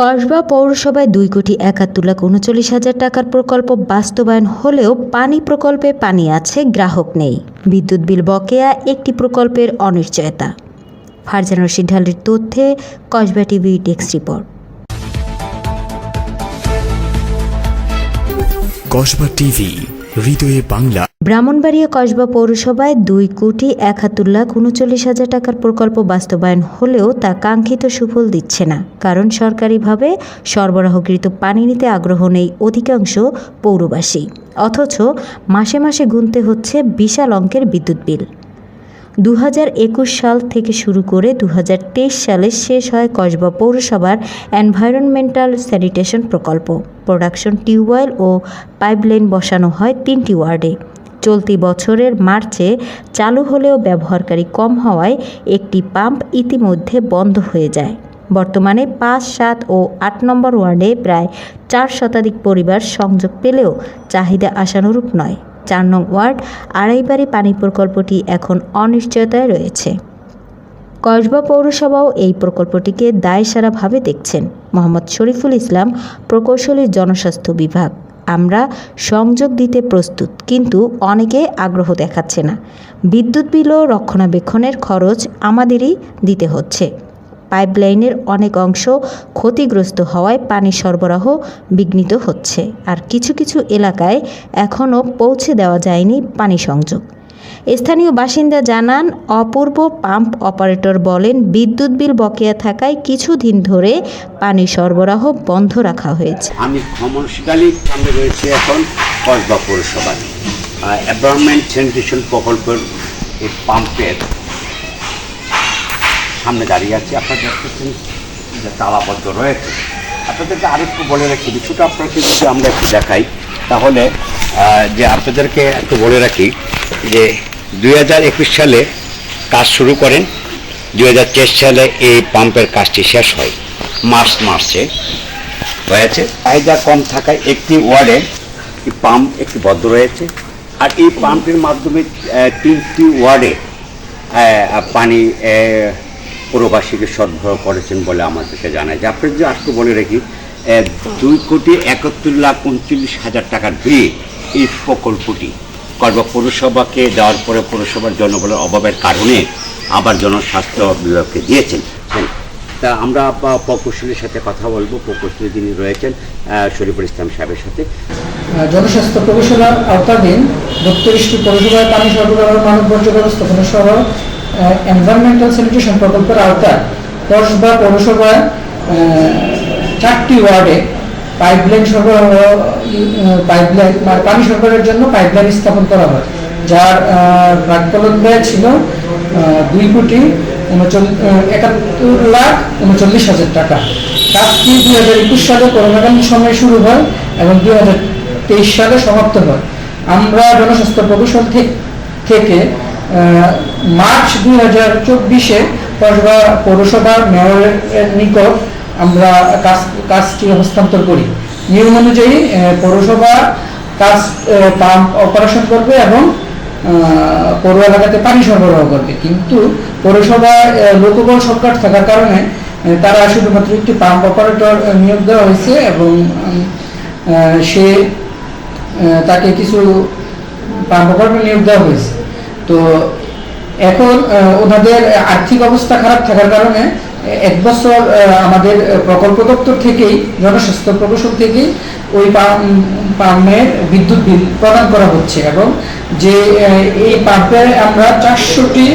কসবা পৌরসভায় দুই কোটি একাত্তর লাখ উনচল্লিশ হাজার টাকার প্রকল্প বাস্তবায়ন হলেও পানি প্রকল্পে পানি আছে, গ্রাহক নেই। বিদ্যুৎ বিল বকেয়া একটি প্রকল্পের অনিশ্চয়তা। ফারজান রশিদ ঢালির তথ্যে, Kasba TV desk report. Kasba TV হৃদয়ে বাংলা। ব্রাহ্মণবাড়িয়া কসবা পৌরসভায় দুই কোটি একাত্তর লাখ উনচল্লিশ হাজার টাকার প্রকল্প বাস্তবায়ন হলেও তা কাঙ্ক্ষিত সুফল দিচ্ছে না। কারণ সরকারিভাবে সরবরাহকৃত পানি নিতে আগ্রহ নেই অধিকাংশ পৌরবাসী। অথচ মাসে মাসে গুনতে হচ্ছে বিশাল অঙ্কের বিদ্যুৎ বিল। দু হাজার একুশ সাল থেকে শুরু করে দু হাজার তেইশ সালে শেষ হয় কসবা পৌরসভার এনভায়রনমেন্টাল স্যানিটেশন প্রকল্প। প্রোডাকশন টিউবওয়েল ও পাইপলাইন বসানো হয় তিনটি ওয়ার্ডে। চলতি বছরের মার্চে চালু হলেও ব্যবহারকারী কম হওয়ায় একটি পাম্প ইতিমধ্যে বন্ধ হয়ে যায়। বর্তমানে পাঁচ, সাত ও আট নম্বর ওয়ার্ডে প্রায় চার শতাধিক পরিবার সংযোগ পেলেও চাহিদা আশানুরূপ নয়। চার নং ওয়ার্ড আড়াইবাড়ি পানি প্রকল্পটি এখন অনিশ্চয়তায় রয়েছে। কসবা পৌরসভাও এই প্রকল্পটিকে দায়সারাভাবে দেখছেন মোহাম্মদ শরীফুল ইসলাম, প্রকৌশলী জনস্বাস্থ্য বিভাগ। আমরা সংযোগ দিতে প্রস্তুত, কিন্তু অনেকে আগ্রহ দেখাচ্ছে না। বিদ্যুৎ বিল রক্ষণাবেক্ষণের খরচ আমাদেরই দিতে হচ্ছে। পাইপলাইনের অনেক অংশ ক্ষতিগ্রস্ত হওয়ায় পানি সরবরাহ বিঘ্নিত হচ্ছে। আর কিছু কিছু এলাকায় এখনও পৌঁছে দেওয়া যায়নি পানি সংযোগ। স্থানীয় বাসিন্দা জানান, অপূর্ব পাম্প অপারেটর বলেন, বিদ্যুৎ বিল বকেয়া থাকায় কিছুদিন ধরে পানি সরবরাহ বন্ধ রাখা হয়েছে। আমি ভ্রমণশীকালী সামনে রয়েছে এখন, কসবা পৌরসভায়। এনভারনমেন্ট স্যানিটেশন প্রকল্পের পাম্পের সামনে দাঁড়িয়ে আছি, আপনারা দেখতেছেন যে তালাবদ্ধ রয়েছে। আপনাদেরকে আরেকটু বলে রাখি, কিছুটা আপনাকে যদি আমরা একটু দেখাই, তাহলে যে আপনাদেরকে একটু বলে রাখি যে দুই হাজার একুশ সালে কাজ শুরু করেন, দুই হাজার তেইশ সালে এই পাম্পের কাজটি শেষ হয়, মার্চ মার্চে হয়েছে। চাহিদা কম থাকায় একটি ওয়ার্ডে পাম্প একটি বদ্ধ রয়েছে, আর এই পাম্পের মাধ্যমে তিনটি ওয়ার্ডে পানি পুরবাসীকে সরবরাহ করেছেন বলে আমাদেরকে জানায় যে আপনি যে আজকে বলে রাখি দুই কোটি একাত্তর লাখ উনচল্লিশ হাজার টাকার দিয়ে এই প্রকল্পটি। করবা পৌরসভাকে দেওয়ার পরে পৌরসভার জনবলের অভাবের কারণে আবার জনস্বাস্থ্য বিভাগকে দিয়েছেন। তা আমরা প্রকৌশলীর সাথে কথা বলব। প্রকৌশলী যিনি রয়েছেন শরীফুল ইসলাম সাহেবের সাথে। জনস্বাস্থ্য প্রকৌশলার আওতাধীন বত্রিশটি পৌরসভায় পানি সরবরাহ মানব বর্জ্য ব্যবস্থাপনা সহ এনভায়রনমেন্টাল স্যানিটেশন প্রকল্পের আওতায় কসবা পৌরসভায় চারটি ওয়ার্ডে পাইপলাইন সরবরাহ পাইপলাইন পানি সরবরাহের জন্য পাইপলাইন স্থাপন করা হয়। যার আহ, প্রাককলন ব্যয় ছিল দুই কোটি একাত্তর লাখ উনচল্লিশ হাজার টাকা। কাজটি দুই হাজার একুশ সালে করোনাকালীন সময় শুরু হয় এবং দুই হাজার তেইশ সালে সমাপ্ত হয়। আমরা জনস্বাস্থ্য প্রকৌশল থেকে মার্চ দুই হাজার চব্বিশে কসবা পৌরসভার মেয়রের নিকট আমরা কাজ কাজটি হস্তান্তর করি। নিয়ম অনুযায়ী পৌরসভা কাজ পাম্প অপারেশন করবে এবং পৌর এলাকাতে পানি সরবরাহ করবে। কিন্তু পৌরসভায় আহ, লোকবল সংকট থাকার কারণে তারা শুধুমাত্র একটি পাম্প অপারেটর নিয়োগ দেওয়া হয়েছে এবং সে তাকে কিছু পাম্প অপারেটর নিয়োগ দেওয়া হয়েছে। তো এখন ওনাদের আর্থিক অবস্থা খারাপ থাকার কারণে, এক বছর আমাদের প্রকল্প দপ্তর থেকেই, জনস্বাস্থ্য প্রকৌশল থেকেই ওই পাম- পাম্পের বিদ্যুৎ বিল প্রদান করা হচ্ছে এবং যে এই পাম্পে আমরা চারশোটি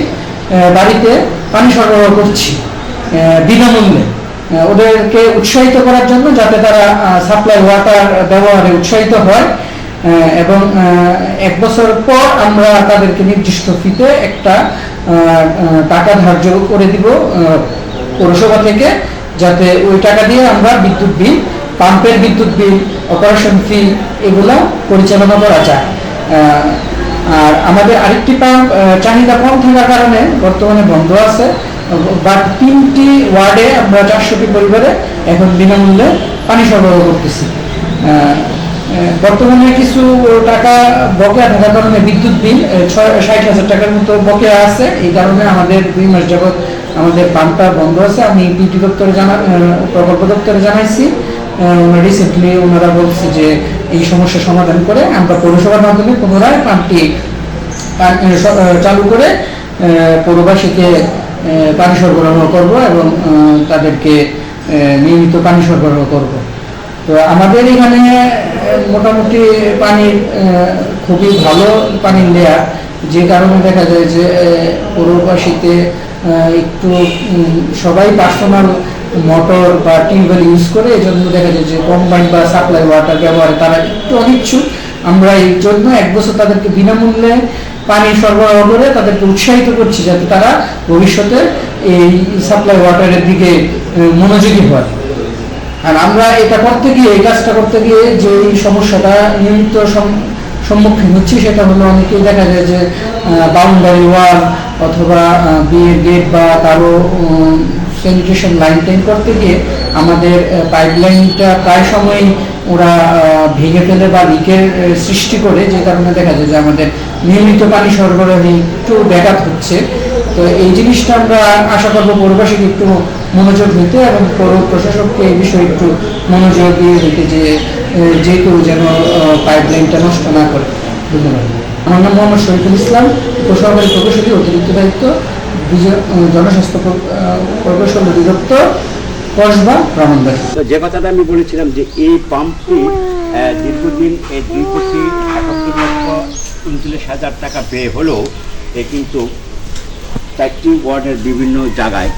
বাড়িতে পানি সরবরাহ করছি বিনামূল্যে। ওদেরকে উৎসাহিত করার জন্য যাতে তারা সাপ্লাই ওয়াটার ব্যবহারে উৎসাহিত হয় এবং এক বছর পর আমরা তাদেরকে নির্দিষ্ট ফিতে একটা টাকা ধার্য করে দিব পৌরসভা থেকে, যাতে ওই টাকা দিয়ে আমরা বিদ্যুৎ বিল, পাম্পের বিদ্যুৎ বিল অপারেশন ফি এগুলো পরিচালনা করা যায়। আর আমাদের আরেকটি পাম্প চাহিদা কম থাকার কারণে বর্তমানে বন্ধ আছে, বাট তিনটি ওয়ার্ডে আমরা চারশোটি পরিবারে এখন বিনামূল্যে পানি সরবরাহ করতেছি। বর্তমানে কিছু টাকা বকেয়া থাকার কারণে বিদ্যুৎ বিল ষাট হাজার টাকার মতো বকেয়া আছে। এই কারণে আমাদের দুই মাস যাবৎ আমাদের পাম্পটা বন্ধ আছে। আমি বিদ্যুৎ দপ্তরে জানা প্রকল্প দপ্তরে জানাইছি। রিসেন্টলি ওনারা বলছে যে এই সমস্যা সমাধান করে আমরা পৌরসভার মাধ্যমে পুনরায় পাম্পটি চালু করে পৌরবাসীকে পানি সরবরাহ করব এবং তাদেরকে নিয়মিত পানি সরবরাহ করব। তো আমাদের এখানে মোটামুটি পানির খুবই ভালো পানির লেয়ার যে কারণে দেখা যায় যে পৌরবাসীতে একটু সবাই পার্সোনাল মোটর বা টিউবওয়েল ইউজ করে এই জন্য দেখা যায় যে কম্বাইন বা সাপ্লাই ওয়াটার ব্যবহারে তারা একটু অনিচ্ছুক। আমরা এই জন্য এক বছর তাদেরকে বিনামূল্যে পানি সরবরাহ করে তাদেরকে উৎসাহিত করছি যাতে তারা ভবিষ্যতে এই সাপ্লাই ওয়াটারের দিকে মনোযোগী হয়। আর আমরা এটা করতে গিয়ে, এই কাজটা করতে গিয়ে যে সমস্যাটা নিয়মিত সম্মুখীন হচ্ছি, সেটা হলো অনেকেই দেখা যায় যে বাউন্ডারি ওয়াল অথবা বিয়ের গেট বা কারও স্যানিটেশন লাইন টাইন করতে গিয়ে আমাদের পাইপ লাইনটা প্রায় সময়ই ওরা ভেঙে ফেলে বা লিকের সৃষ্টি করে, যে কারণে দেখা যায় যে আমাদের নিয়মিত পানি সরবরাহে একটু ব্যাঘাত হচ্ছে। তো এই জিনিসটা আমরা আশা করব পৌরবাসীকে একটু মনোযোগ দিতে এবং পৌর প্রশাসককে এই বিষয়ে একটু মনোযোগ দিয়ে দিতে যে যে কেউ যেন পাইপ লাইনটা নষ্ট না করে। ধন্যবাদ। আমার নাম মোহাম্মদ শরীফুল ইসলাম, উপসহকারী প্রকৌশলী, অতিরিক্ত দায়িত্ব জনস্বাস্থ্য প্র- প্রকৌশল অধিদপ্তর কসবা যে কথাটা আমি বলেছিলাম যে এই পাম্পটি দীর্ঘদিন এই দুই কোটি একাত্তর লক্ষ উনচল্লিশ হাজার টাকা ব্যয় হলেও, এ কিন্তু চারটি ওয়ার্ডের বিভিন্ন জায়গায়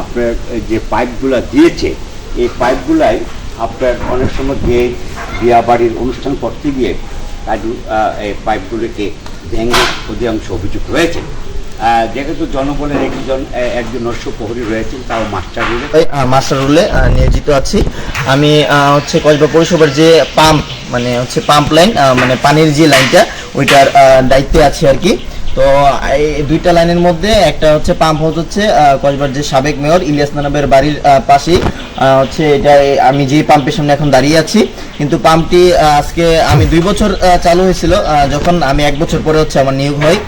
আপনার যে পাইপগুলো দিয়েছে, এই পাইপগুলাই আপনার অনেক সময় গেট বিয়া বাড়ির অনুষ্ঠান করতে গিয়ে কাজু এই পাইপগুলোকে ভেঙে অধিকাংশ অভিযোগ রয়েছে যেহেতু জনবলের একজন একজন নস্য প্রহরী রয়েছেন, তাও মাস্টার রুলে। মাস্টার রুলে নিয়োজিত আছি। আমি হচ্ছে কসবা পৌরসভার যে পাম্প মানে হচ্ছে পাম্প লাইন মানে পানির যে লাইনটা, ওইটার দায়িত্বে আছি আর কি। তো, এই দুইটা লাইনের মধ্যে একটা হচ্ছে পাম্প হাউস হচ্ছে কসবার যে সাবেক মেয়র ইলিয়াস নানবের বাড়ির পাশেই। হচ্ছে এটা আমি যে পাম্পের সামনে এখন দাঁড়িয়ে আছি, কিন্তু পাম্পটি আজকে আমি দুই বছর চালু হয়েছিল যখন আমি এক বছর পরে হচ্ছে আমার নিয়োগ হয়।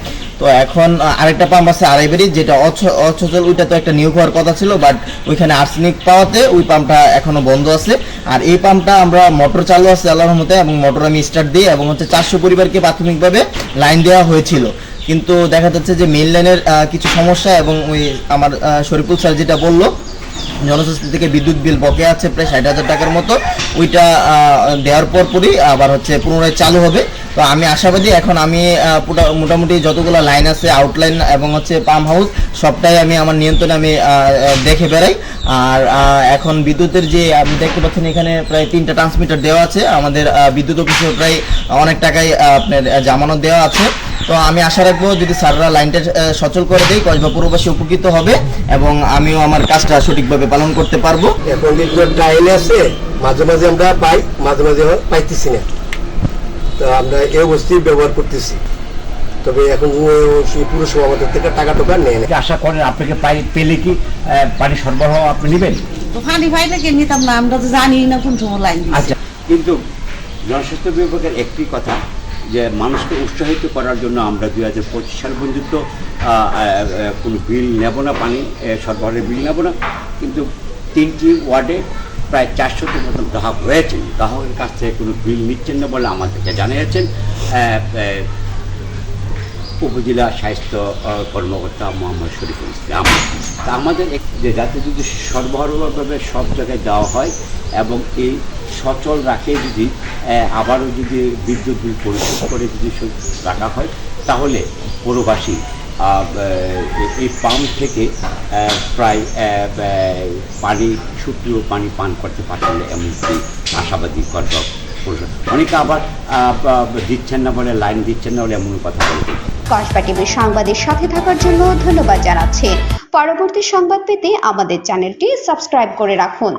তো এখন আরেকটা পাম্প আছে আড়াইবাড়ি যেটা অচ- অচল ওইটা তো একটা নিয়োগ হওয়ার কথা ছিল বাট ওইখানে আর্সেনিক পাওয়াতে ওই পাম্পটা এখনও বন্ধ আছে। আর এই পাম্পটা আমরা মোটর চালু আছে আল্লাহর রহমতে, এবং মোটর আমি স্টার্ট দিই, এবং হচ্ছে চারশো পরিবারকে প্রাথমিকভাবে লাইন দেওয়া হয়েছিল। কিন্তু দেখা যাচ্ছে যে মেন লাইনের কিছু সমস্যা এবং ওই আমার শরীফুল স্যার যেটা বলল, জনস্বাস্থ্য থেকে বিদ্যুৎ বিল বকে আছে প্রায় ষাট হাজার টাকার মতো, ওইটা দেওয়ার পরপরই আবার হচ্ছে পুনরায় চালু হবে। তো আমি আশাবাদী এখন আমি মোটামুটি যতগুলো লাইন আছে আউটলাইন এবং হচ্ছে পাম্প হাউস সবটাই আমি আমার নিয়ন্ত্রণে আমি দেখে বেড়াই। আর এখন বিদ্যুতের যে আপনি দেখতে পাচ্ছেন এখানে প্রায় তিনটা ট্রান্সমিটার দেওয়া আছে। আমাদের বিদ্যুৎ অফিসে প্রায় অনেক টাকায় আপনার আহ, জামানত দেওয়া আছে। তো আমি আশা রাখব যদি স্যাররা লাইনটা সচল করে দেয় কসবা পুরবাসী উপকৃত হবে এবং আমিও আমার কাজটা সঠিকভাবে পালন করতে পারব। এখন বিদ্যুৎ লাইনে আছে মাঝে মাঝে আমরা পাই মাঝে মাঝে পাইতেছি না। তো আমরা এই অবস্থায় ব্যবহার করতেছি। তবে এখন সেই পুরসভা আমাদের থেকে টাকা টাকা নেয় না আশা করেন আপনাকে পাই পেলে কি পানি সরবরাহ আপনি নেবেন? তো পানি পাইলে কে নিতাম না আমরা তো জানি না কোন সময় লাইন। আচ্ছা। কিন্তু জনস্বাস্থ্য বিভাগের একটি কথা যে মানুষকে উৎসাহিত করার জন্য আমরা দুই হাজার পঁচিশ সাল পর্যন্ত কোনো বিল নেব না পানি সরবরাহের বিল নেব না। কিন্তু তিনটি ওয়ার্ডে প্রায় চারশোটির মতন গ্রাহক রয়েছেন। গ্রাহকের কাছ থেকে কোনো বিল নিচ্ছেন না বলে আমাদেরকে জানিয়েছেন। উপজেলা স্বাস্থ্য কর্মকর্তা মোহাম্মদ শরীফুল ইসলাম। তা আমাদের যে যাতে যদি সরবরাহভাবে সব জায়গায় দেওয়া হয় এবং এই সচল রাখে যদি আবারও যদি বিদ্যুৎ বিল পরিশোধ করে যদি রাখা হয়, তাহলে পৌরবাসী এই পাম্প থেকে প্রায় পানি সুপ্রিয় পানি পান করতে পারছেন এমনকি আশাবাদী করব অনেকে আবার দিচ্ছেন না বলে, লাইন দিচ্ছেন না বলে এমন কথা বলবে কসবা টিভির সংবাদের সাথে থাকার জন্য ধন্যবাদ জানাচ্ছি। পরবর্তী সংবাদ পেতে আমাদের চ্যানেলটি সাবস্ক্রাইব করে রাখুন।